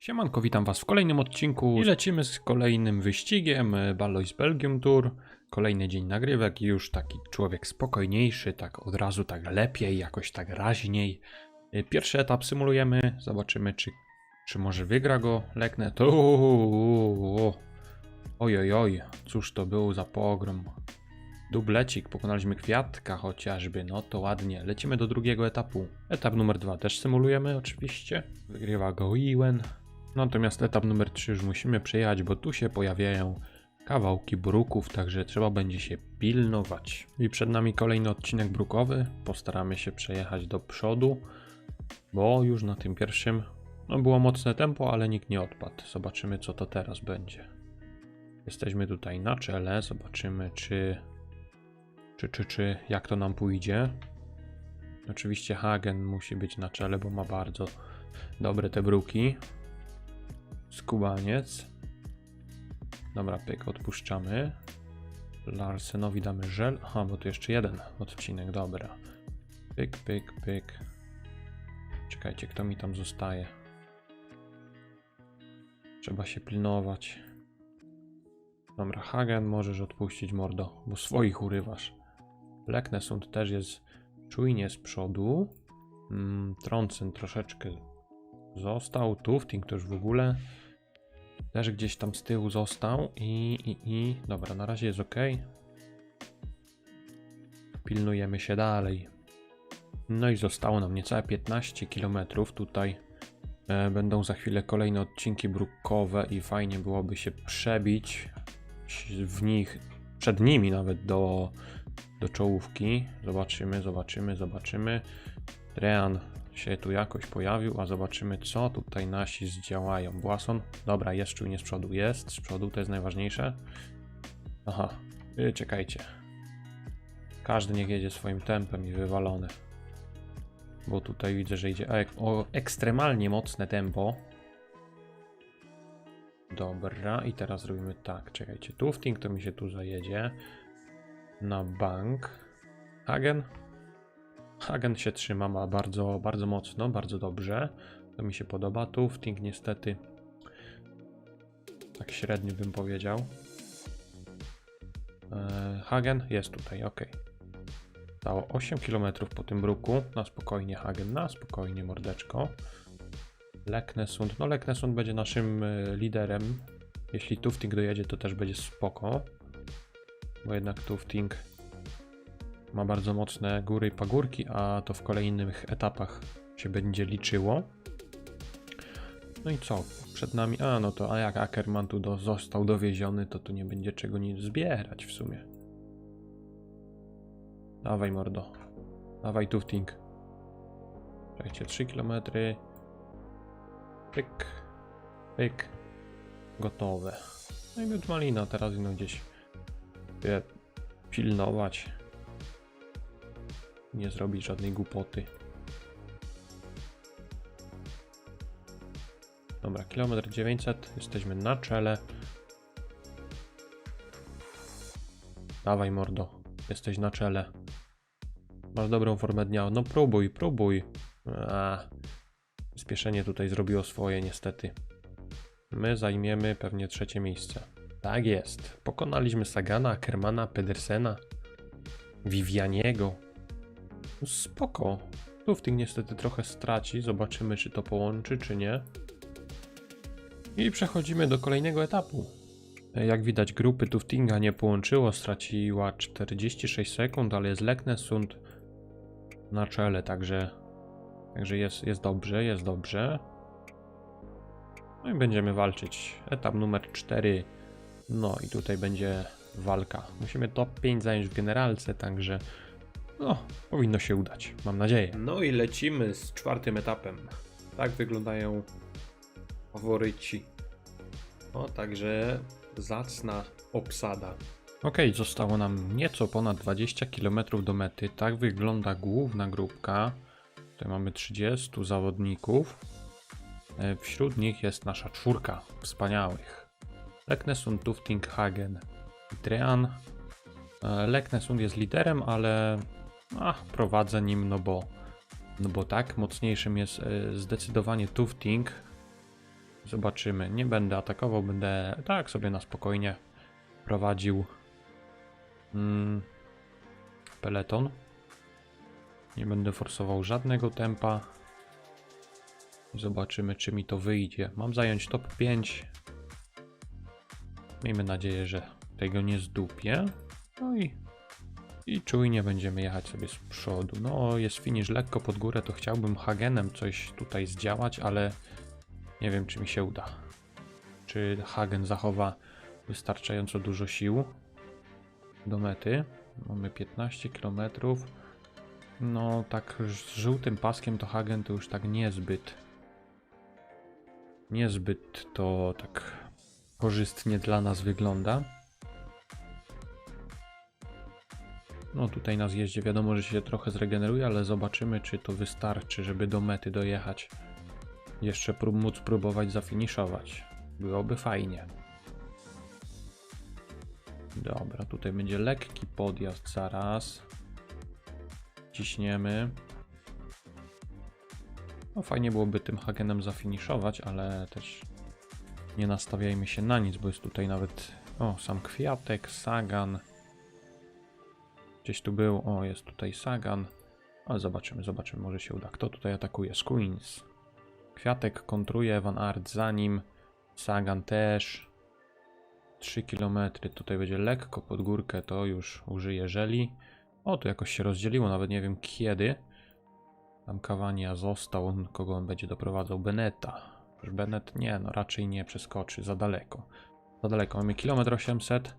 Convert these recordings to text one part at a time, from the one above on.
Siemanko, witam was w kolejnym odcinku i lecimy z kolejnym wyścigiem e, Ballois Belgium Tour. Kolejny dzień nagrywek już taki człowiek spokojniejszy, tak od razu tak lepiej, jakoś tak raźniej. E, Pierwszy etap symulujemy, zobaczymy czy, czy może wygra go Lekne. To oj oj oj, cóż to był za pogrom. Dublecik, pokonaliśmy kwiatka chociażby, no to ładnie. Lecimy do drugiego etapu. Etap numer dwa też symulujemy oczywiście. Wygrywa go Iwen. Natomiast etap numer 3 już musimy przejechać, bo tu się pojawiają kawałki bruków, także trzeba będzie się pilnować. I przed nami kolejny odcinek brukowy. Postaramy się przejechać do przodu, bo już na tym pierwszym no było mocne tempo, ale nikt nie odpadł. Zobaczymy co to teraz będzie. Jesteśmy tutaj na czele, zobaczymy czy czy, czy, czy jak to nam pójdzie. Oczywiście Hagen musi być na czele, bo ma bardzo dobre te bruki. Skubaniec. Dobra, pyk, odpuszczamy. Larsenowi damy żel. Aha, bo tu jeszcze jeden odcinek, dobra. Pyk, pyk, pyk. Czekajcie, kto mi tam zostaje? Trzeba się pilnować. Dobra, Hagen możesz odpuścić mordo, bo swoich urywasz. Blacknesund też jest czujnie z przodu. Mm, Troncen troszeczkę został. Tufting to już w ogóle też gdzieś tam z tyłu został. I, i, i. Dobra, na razie jest ok. Pilnujemy się dalej. No i zostało nam niecałe 15 km. Tutaj e, będą za chwilę kolejne odcinki brukowe i fajnie byłoby się przebić w nich, przed nimi nawet do, do czołówki. Zobaczymy, zobaczymy, zobaczymy. Rean się tu jakoś pojawił, a zobaczymy co tutaj nasi zdziałają. Błason, dobra, jest czujnie z przodu, jest z przodu, to jest najważniejsze. Aha, yy, czekajcie. Każdy niech jedzie swoim tempem i wywalony. Bo tutaj widzę, że idzie ek o ekstremalnie mocne tempo. Dobra, i teraz robimy tak, czekajcie, Tufting to mi się tu zajedzie. Na bank. Hagen, Hagen się trzyma, ma bardzo, bardzo mocno, bardzo dobrze. To mi się podoba. Tufting niestety tak średnio bym powiedział. Eee, Hagen jest tutaj, ok. Dało 8 km po tym bruku. Na spokojnie Hagen, na spokojnie mordeczko. Leknesund, no Leknesund będzie naszym e, liderem. Jeśli Tufting dojedzie, to też będzie spoko. Bo jednak Tufting ma bardzo mocne góry i pagórki, a to w kolejnych etapach się będzie liczyło. No i co? Przed nami. A no to, a jak Ackerman tu do, został dowieziony, to tu nie będzie czego nic zbierać w sumie. Dawaj, mordo. Dawaj, Tufting. Czekajcie, 3 km. Pyk. Pyk. Gotowe. No i malina, teraz ino gdzieś je pilnować nie zrobić żadnej głupoty. Dobra, kilometr 900, jesteśmy na czele. Dawaj mordo, jesteś na czele. Masz dobrą formę dnia, no próbuj, próbuj. A, spieszenie tutaj zrobiło swoje niestety. My zajmiemy pewnie trzecie miejsce. Tak jest, pokonaliśmy Sagana, Kermana, Pedersena, Vivianiego, Spoko. Tufting niestety trochę straci. Zobaczymy, czy to połączy, czy nie. I przechodzimy do kolejnego etapu. Jak widać, grupy Tuftinga nie połączyło. Straciła 46 sekund, ale jest Leknesund na czele, także, także jest, jest dobrze, jest dobrze. No i będziemy walczyć. Etap numer 4. No i tutaj będzie walka. Musimy top 5 zająć w generalce, także no, powinno się udać, mam nadzieję. No i lecimy z czwartym etapem. Tak wyglądają faworyci. No, także zacna obsada. Ok, zostało nam nieco ponad 20 km do mety. Tak wygląda główna grupka. Tutaj mamy 30 zawodników. E, Wśród nich jest nasza czwórka wspaniałych. Leknesund, Tufting, Hagen i Trean. E, Leknesund jest liderem, ale a, prowadzę nim, no bo, no bo tak, mocniejszym jest e, zdecydowanie Tufting. Zobaczymy. Nie będę atakował, będę tak sobie na spokojnie prowadził mm, peleton. Nie będę forsował żadnego tempa. Zobaczymy, czy mi to wyjdzie. Mam zająć top 5. Miejmy nadzieję, że tego nie zdupię. No i, i czujnie będziemy jechać sobie z przodu. No, jest finish lekko pod górę, to chciałbym Hagenem coś tutaj zdziałać, ale nie wiem, czy mi się uda. Czy Hagen zachowa wystarczająco dużo sił do mety. Mamy 15 km. No, tak z żółtym paskiem to Hagen to już tak niezbyt. Niezbyt to tak korzystnie dla nas wygląda. No tutaj na zjeździe wiadomo, że się trochę zregeneruje, ale zobaczymy, czy to wystarczy, żeby do mety dojechać. Jeszcze prób, móc próbować zafiniszować. Byłoby fajnie. Dobra, tutaj będzie lekki podjazd zaraz. Ciśniemy. No fajnie byłoby tym Hagenem zafiniszować, ale też nie nastawiajmy się na nic, bo jest tutaj nawet o, sam kwiatek, Sagan. Gdzieś tu był, o jest tutaj Sagan. Ale zobaczymy, zobaczymy, może się uda. Kto tutaj atakuje? Squeens. Kwiatek kontruje, Van Aert za nim. Sagan też. 3 km. Tutaj będzie lekko pod górkę, to już użyję żeli. O, tu jakoś się rozdzieliło, nawet nie wiem kiedy. Tam Kawania został, kogo on będzie doprowadzał? Beneta. Już Bennett nie, no raczej nie przeskoczy, za daleko. Za daleko, mamy kilometr 800.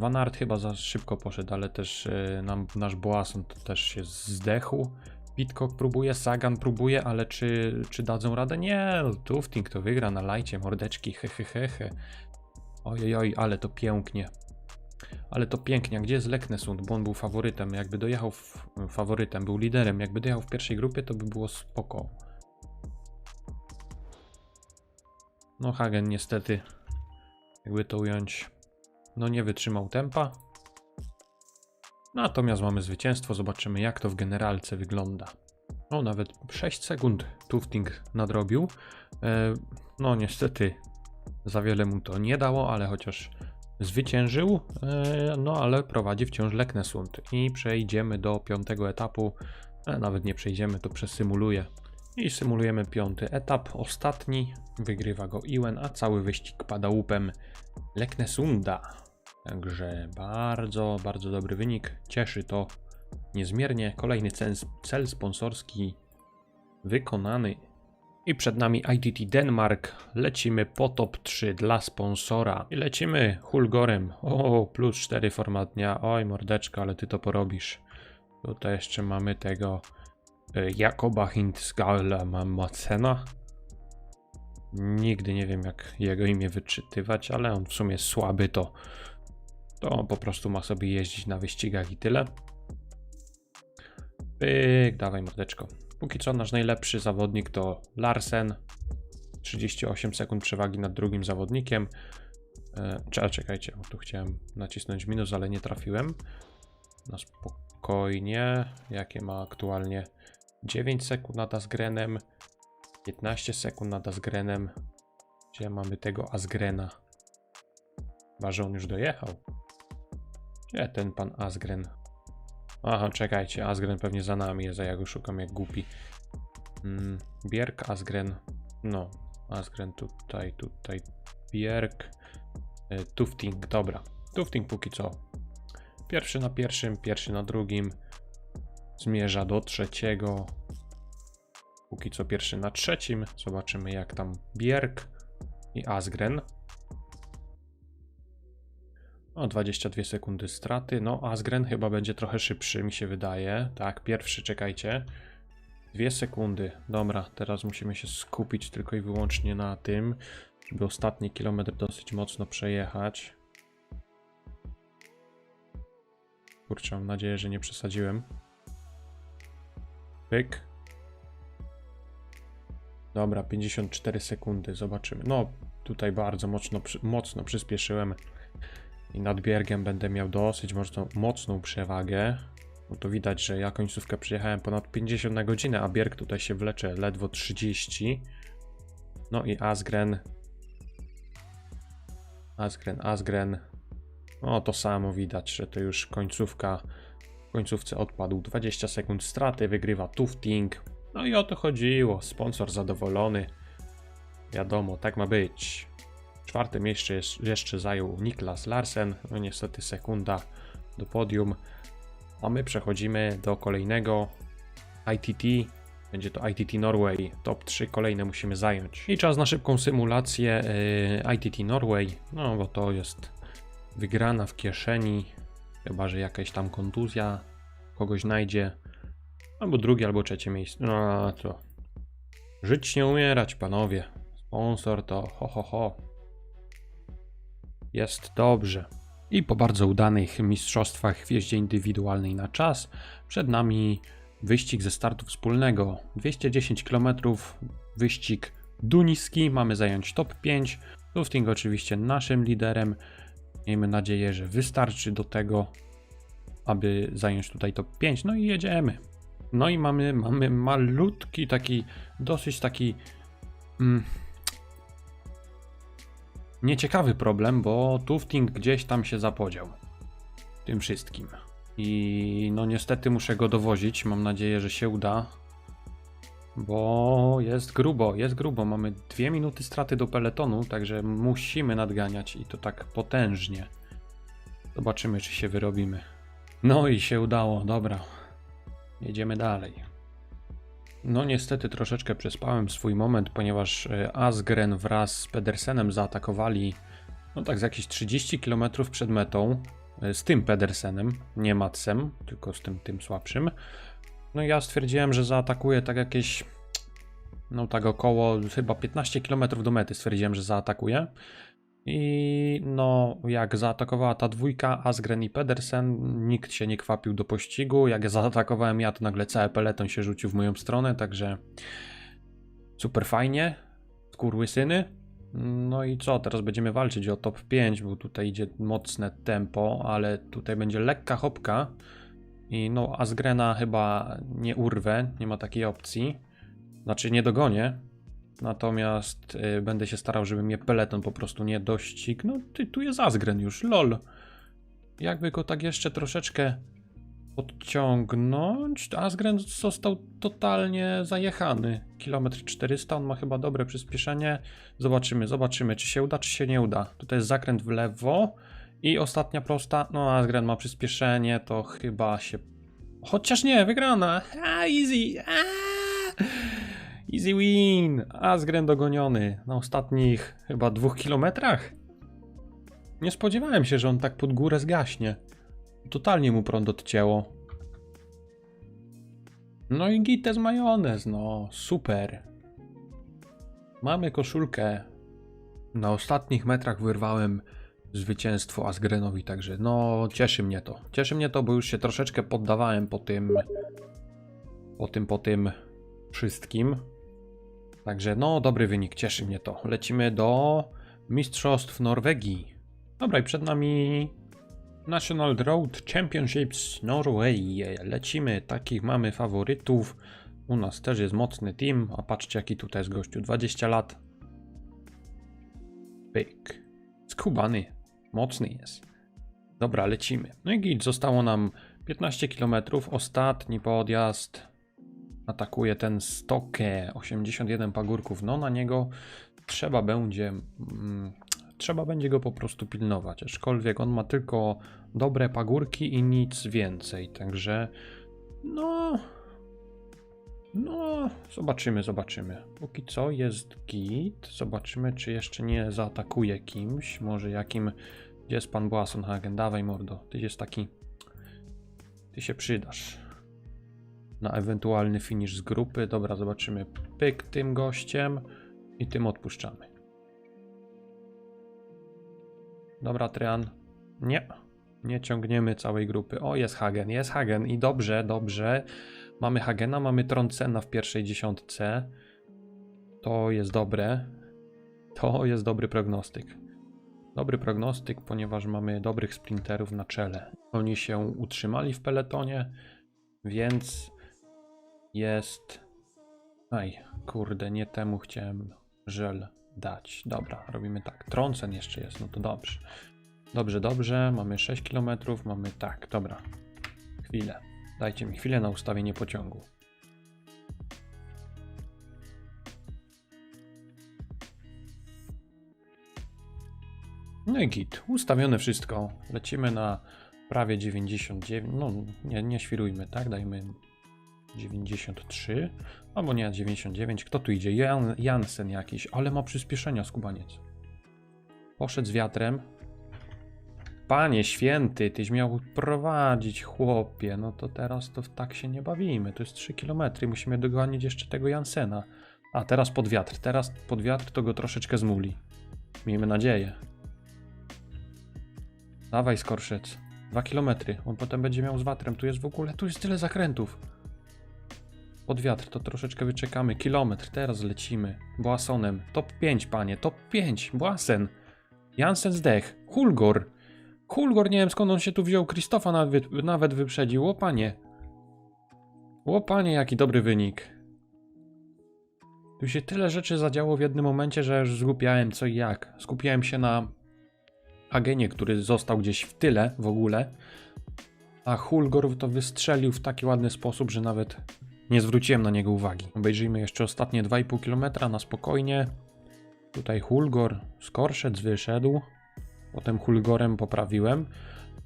Van Aert chyba za szybko poszedł, ale też yy, nam, nasz Boasson też się zdechł. Pitcock próbuje, Sagan próbuje, ale czy, czy dadzą radę? Nie, no, Tufting to wygra na lajcie, mordeczki, hehehehe. Ojej, ale to pięknie. Ale to pięknie, gdzie jest Leknesund? Bo on był faworytem, jakby dojechał w, faworytem, był liderem, jakby dojechał w pierwszej grupie, to by było spoko. No Hagen niestety, jakby to ująć, no nie wytrzymał tempa. Natomiast mamy zwycięstwo, zobaczymy jak to w generalce wygląda. No nawet 6 sekund Tufting nadrobił. E, no niestety za wiele mu to nie dało, ale chociaż zwyciężył, e, no ale prowadzi wciąż Leknesund. I przejdziemy do piątego etapu, e, nawet nie przejdziemy, to przesymuluję. I symulujemy piąty etap, ostatni, wygrywa go Iwen, a cały wyścig pada łupem Leknesunda. Także bardzo, bardzo dobry wynik, cieszy to niezmiernie. Kolejny cel, cel sponsorski wykonany. I przed nami IDT Denmark. Lecimy po top 3 dla sponsora. I lecimy Hulgorem. O, plus 4 format dnia. Oj, mordeczka, ale ty to porobisz. Tutaj jeszcze mamy tego y, Jakoba Hintskala Mamacena. Nigdy nie wiem, jak jego imię wyczytywać, ale on w sumie słaby to. To po prostu ma sobie jeździć na wyścigach i tyle. Pyk, dawaj mordeczko. Póki co nasz najlepszy zawodnik to Larsen. 38 sekund przewagi nad drugim zawodnikiem. E, czekajcie, tu chciałem nacisnąć minus, ale nie trafiłem. Na spokojnie. Jakie ma aktualnie 9 sekund nad Asgrenem. 15 sekund nad Asgrenem. Gdzie mamy tego Asgrena? Chyba, że on już dojechał. Gdzie ten pan Asgren? Aha, czekajcie, Asgren pewnie za nami jest, a ja go szukam jak głupi. Mm, Bierk, Asgren. No, Asgren tutaj, tutaj. Bierk. Y, Tufting, dobra. Tufting póki co. Pierwszy na pierwszym, pierwszy na drugim. Zmierza do trzeciego. Póki co pierwszy na trzecim. Zobaczymy jak tam Bierk i Asgren. O, 22 sekundy straty. No, Asgren chyba będzie trochę szybszy, mi się wydaje. Tak, pierwszy, czekajcie. Dwie sekundy. Dobra, teraz musimy się skupić tylko i wyłącznie na tym, żeby ostatni kilometr dosyć mocno przejechać. Kurczę, mam nadzieję, że nie przesadziłem. Pyk. Dobra, 54 sekundy, zobaczymy. No, tutaj bardzo mocno, mocno przyspieszyłem i nad Biergiem będę miał dosyć mocną, mocną przewagę. Bo to widać, że ja końcówkę przyjechałem ponad 50 na godzinę, a Bierg tutaj się wlecze ledwo 30. No i Asgren. Asgren, Asgren. No to samo widać, że to już końcówka. W końcówce odpadł 20 sekund straty, wygrywa Tufting. No i o to chodziło. Sponsor zadowolony. Wiadomo, tak ma być. Czwarte miejsce jest- jeszcze zajął Niklas Larsen. No niestety sekunda do podium. A my przechodzimy do kolejnego ITT. Będzie to ITT Norway. Top 3 kolejne musimy zająć. I czas na szybką symulację yy, ITT Norway. No bo to jest wygrana w kieszeni. Chyba, że jakaś tam kontuzja kogoś znajdzie. Albo drugie, albo trzecie miejsce. No to. Żyć nie umierać, panowie. Sponsor to ho ho ho. Jest dobrze. I po bardzo udanych mistrzostwach w jeździe indywidualnej na czas, przed nami wyścig ze startu wspólnego. 210 km, wyścig duniski, mamy zająć top 5. Lufting oczywiście naszym liderem. Miejmy nadzieję, że wystarczy do tego, aby zająć tutaj top 5. No i jedziemy. No i mamy, mamy malutki, taki, dosyć taki mm, nieciekawy problem, bo Tufting gdzieś tam się zapodział. Tym wszystkim. I no niestety muszę go dowozić. Mam nadzieję, że się uda. Bo jest grubo, jest grubo. Mamy dwie minuty straty do peletonu, także musimy nadganiać i to tak potężnie. Zobaczymy, czy się wyrobimy. No i się udało, dobra. Jedziemy dalej. No niestety troszeczkę przespałem swój moment, ponieważ e, Asgren wraz z Pedersenem zaatakowali no tak z jakieś 30 km przed metą. e, Z tym Pedersenem, nie Matsem, tylko z tym, tym słabszym. No ja stwierdziłem, że zaatakuję tak jakieś no tak około chyba 15 km do mety stwierdziłem, że zaatakuję. I no, jak zaatakowała ta dwójka, Asgren i Pedersen, nikt się nie kwapił do pościgu. Jak ja zaatakowałem ja, to nagle cały peleton się rzucił w moją stronę, także super fajnie. Skurwysyny. No i co, teraz będziemy walczyć o top 5, bo tutaj idzie mocne tempo, ale tutaj będzie lekka hopka. I no, Asgrena chyba nie urwę, nie ma takiej opcji. Znaczy nie dogonię, Natomiast y, będę się starał, żeby mnie peleton po prostu nie dościgł. No, ty, tu jest Asgren już, lol. Jakby go tak jeszcze troszeczkę podciągnąć, Asgren został totalnie zajechany. Kilometr 400, on ma chyba dobre przyspieszenie. Zobaczymy, zobaczymy, czy się uda, czy się nie uda. Tutaj jest zakręt w lewo i ostatnia prosta. No, Asgren ma przyspieszenie, to chyba się... Chociaż nie, wygrana! Easy! Easy win! Asgren dogoniony na ostatnich chyba dwóch kilometrach. Nie spodziewałem się, że on tak pod górę zgaśnie. Totalnie mu prąd odcięło. No i gites majonez, no super. Mamy koszulkę. Na ostatnich metrach wyrwałem zwycięstwo Asgrenowi, także no cieszy mnie to. Cieszy mnie to, bo już się troszeczkę poddawałem po tym po tym, po tym wszystkim. Także no, dobry wynik, cieszy mnie to. Lecimy do Mistrzostw Norwegii. Dobra, i przed nami National Road Championships Norway. Lecimy, takich mamy faworytów. U nas też jest mocny team, a patrzcie jaki tutaj jest gościu, 20 lat. Pyk. Skubany, mocny jest. Dobra, lecimy. No i git, zostało nam 15 km, ostatni podjazd atakuje ten stokę 81 pagórków. No na niego trzeba będzie mm, trzeba będzie go po prostu pilnować. Aczkolwiek on ma tylko dobre pagórki i nic więcej. Także no no zobaczymy, zobaczymy. Póki co jest git. Zobaczymy czy jeszcze nie zaatakuje kimś. Może jakim gdzie jest pan Błasonhagen? Dawaj mordo. Ty jest taki ty się przydasz na ewentualny finish z grupy. Dobra, zobaczymy. Pyk tym gościem i tym odpuszczamy. Dobra, Trian. Nie. Nie ciągniemy całej grupy. O, jest Hagen, jest Hagen i dobrze, dobrze. Mamy Hagena, mamy Troncena w pierwszej dziesiątce. To jest dobre. To jest dobry prognostyk. Dobry prognostyk, ponieważ mamy dobrych sprinterów na czele. Oni się utrzymali w peletonie, więc jest. Aj, kurde, nie temu chciałem żel dać. Dobra, robimy tak. Trącen jeszcze jest, no to dobrze. Dobrze, dobrze. Mamy 6 km, mamy tak, dobra. Chwilę. Dajcie mi chwilę na ustawienie pociągu. No i git. Ustawione wszystko. Lecimy na prawie 99. No, nie, nie świrujmy, tak? Dajmy 93. Albo nie, 99. Kto tu idzie? Jan, Jansen jakiś. Ale ma przyspieszenia, skubaniec. Poszedł z wiatrem. Panie święty, tyś miał prowadzić, chłopie. No to teraz to tak się nie bawimy. To jest 3 km. Musimy dogonić jeszcze tego Jansena. A teraz pod wiatr. Teraz pod wiatr to go troszeczkę zmuli. Miejmy nadzieję. Dawaj, skorszec. Dwa kilometry. On potem będzie miał z watrem. Tu jest w ogóle, tu jest tyle zakrętów. Pod wiatr to troszeczkę wyczekamy. Kilometr, teraz lecimy. Boasonem. Top 5, panie, top 5. Boasen. Jansen zdech. Hulgor. Hulgor, nie wiem skąd on się tu wziął. Krzysztofa nawet, nawet wyprzedził. O panie. O panie, jaki dobry wynik. Tu się tyle rzeczy zadziało w jednym momencie, że już zgupiałem co i jak. Skupiałem się na Agenie, który został gdzieś w tyle w ogóle, a Hulgor to wystrzelił w taki ładny sposób, że nawet nie zwróciłem na niego uwagi. Obejrzyjmy jeszcze ostatnie 2,5 km na spokojnie. Tutaj Hulgor, Skorszec wyszedł, potem Hulgorem poprawiłem,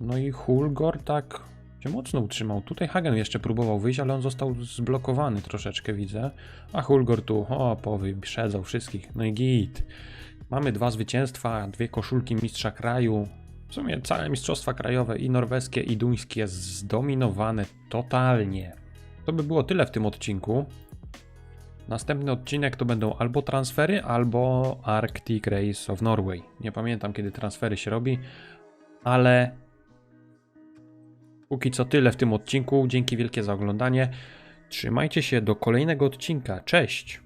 no i Hulgor tak się mocno utrzymał. Tutaj Hagen jeszcze próbował wyjść, ale on został zblokowany troszeczkę, widzę. A Hulgor tu, o, powyprzedzał wszystkich. No i git. Mamy dwa zwycięstwa, dwie koszulki mistrza kraju. W sumie całe mistrzostwa krajowe i norweskie i duńskie zdominowane totalnie. To by było tyle w tym odcinku. Następny odcinek to będą albo transfery, albo Arctic Race of Norway. Nie pamiętam kiedy transfery się robi, ale póki co tyle w tym odcinku. Dzięki wielkie za oglądanie. Trzymajcie się do kolejnego odcinka. Cześć!